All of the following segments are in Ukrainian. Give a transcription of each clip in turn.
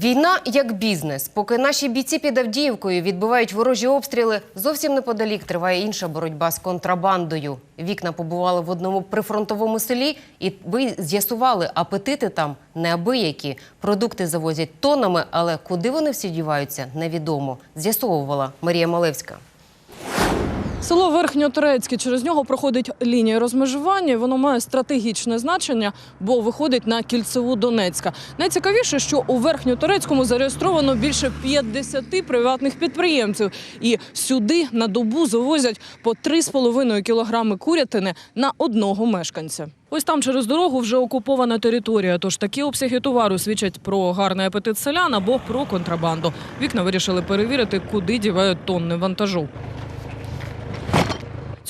Війна як бізнес. Поки наші бійці під Авдіївкою відбивають ворожі обстріли, зовсім неподалік триває інша боротьба з контрабандою. Вікна побували в одному прифронтовому селі, і ви з'ясували, апетити там неабиякі. Продукти завозять тонами, але куди вони всі діваються, невідомо. З'ясовувала Марія Малевська. Село Верхньоторецьке, через нього проходить лінія розмежування. Воно має стратегічне значення, бо виходить на кільцеву Донецька. Найцікавіше, що у Верхньоторецькому зареєстровано більше 50 приватних підприємців, і сюди на добу завозять по 3,5 кілограми курятини на одного мешканця. Ось там через дорогу вже окупована територія. Тож такі обсяги товару свідчать про гарний апетит селян або про контрабанду. Вікна вирішили перевірити, куди дівають тонни вантажу.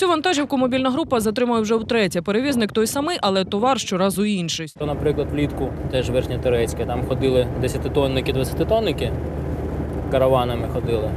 Цю вантажівку мобільна група затримує вже втретє. Перевізник той самий, але товар щоразу інший. То, наприклад, влітку теж Верхньоторецьке, там ходили 10-тонники, 20-тонники, караванами ходили.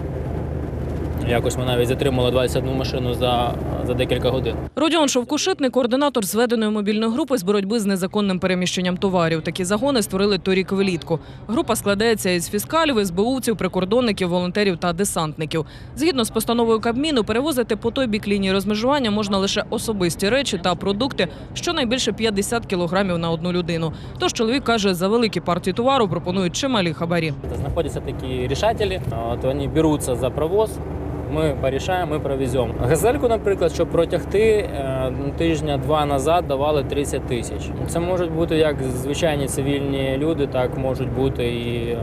Якось ми навіть затримали 21 машину за, за декілька годин. Родіон Шовкушитний, координатор зведеної мобільної групи з боротьби з незаконним переміщенням товарів. Такі загони створили торік влітку. Група складається із фіскалів, СБУців, прикордонників, волонтерів та десантників. Згідно з постановою Кабміну, перевозити по той бік лінії розмежування можна лише особисті речі та продукти, щонайбільше 50 кілограмів на одну людину. Тож чоловік каже, за великі партії товару пропонують чималі хабарі. Знаходяться такі рішателі, от вони беруться за провоз. Ми порішаємо, ми провеземо. Газельку, наприклад, щоб протягти е, тижня-два назад давали 30 тисяч. Це можуть бути як звичайні цивільні люди, так можуть бути і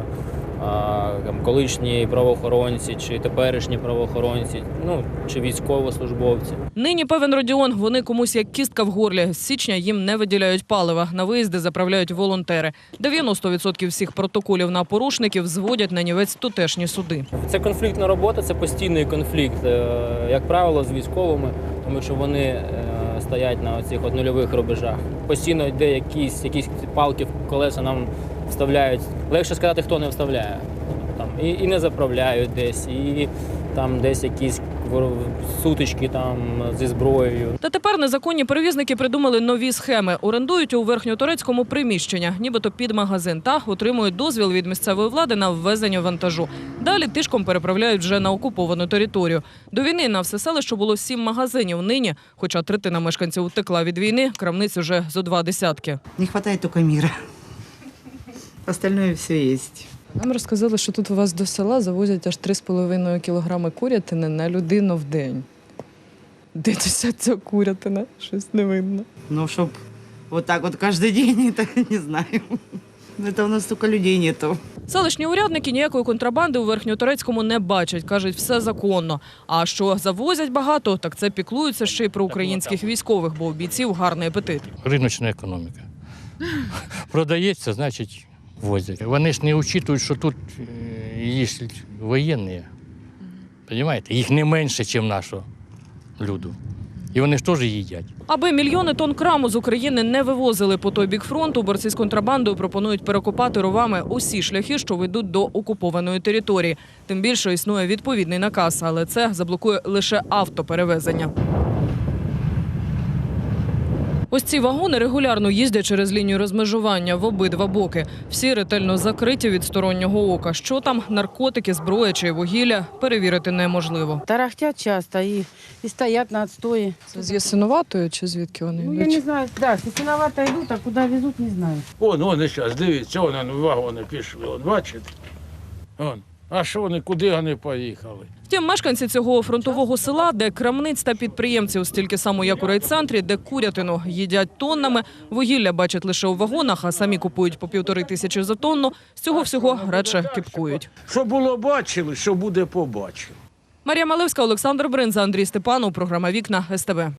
а, там, колишні правоохоронці, чи теперішні правоохоронці, ну чи військовослужбовці. Нині певен Родіон, вони комусь як кістка в горлі. З січня їм не виділяють палива. На виїзди заправляють волонтери. 90% всіх протоколів на порушників зводять на нівець тутешні суди. Це конфліктна робота, це постійний конфлікт, е, як правило, з військовими, тому що вони е, стоять на оцих от нульових рубежах. Постійно йде якісь, якісь палки в колеса нам вставляють. Легше сказати, хто не вставляє. І, і не заправляють десь, і там десь якісь сутички там зі зброєю. Та тепер незаконні перевізники придумали нові схеми. Орендують у верхньотурецькому приміщення, нібито під магазин, та отримують дозвіл від місцевої влади на ввезення вантажу. Далі тишком переправляють вже на окуповану територію. До війни на все селище було сім магазинів. Нині, хоча третина мешканців утекла від війни, крамниць уже зо два десятки. Не хватает только мира. Остальное все есть. Нам розказали, що тут у вас до села завозять аж 3,5 кілограми курятини на людину в день. Де ця ця курятина? Щось не видно. Но чтоб вот так вот каждый день, это не знаю. Это у нас столько людей нету. Селищні урядники ніякої контрабанди у Верхньоторецькому не бачать. Кажуть, все законно. А що завозять багато, так це піклуються ще й про українських військових, бо у бійців гарний апетит. риночна економіка. Продається, значить, возять. Вони ж не учитують, що тут є воєнні. Понимаєте? Їх не менше, ніж нашого люду. І вони ж теж їдять. Аби мільйони тонн краму з України не вивозили по той бік фронту, борці з контрабандою пропонують перекопати ровами усі шляхи, що ведуть до окупованої території. Тим більше існує відповідний наказ, але це заблокує лише автоперевезення. Ось ці вагони регулярно їздять через лінію розмежування в обидва боки. Всі ретельно закриті від стороннього ока. Що там наркотики, зброя чи вугілля перевірити неможливо. Тарахтят часто и, и стоят на. Це з Ясиноватої чи звідки вони Ну, я не знаю, Так, да, сосновато идут, а куда везут, не знаю. Вон, вони зараз, дивіться, вон вони вагони пішли, от бачите? Вон. А що вони, куди вони поїхали? Втім, мешканці цього фронтового села, де крамниць та підприємців стільки само, як у райцентрі, де курятину їдять тоннами, вугілля бачать лише у вагонах, а самі купують по півтори тисячі за тонну. З цього всього радше кіпкують. Що було бачили, що буде побачили. Марія Малевська, Олександр Бринза, Андрій Степанов. Програма Вікна СТБ.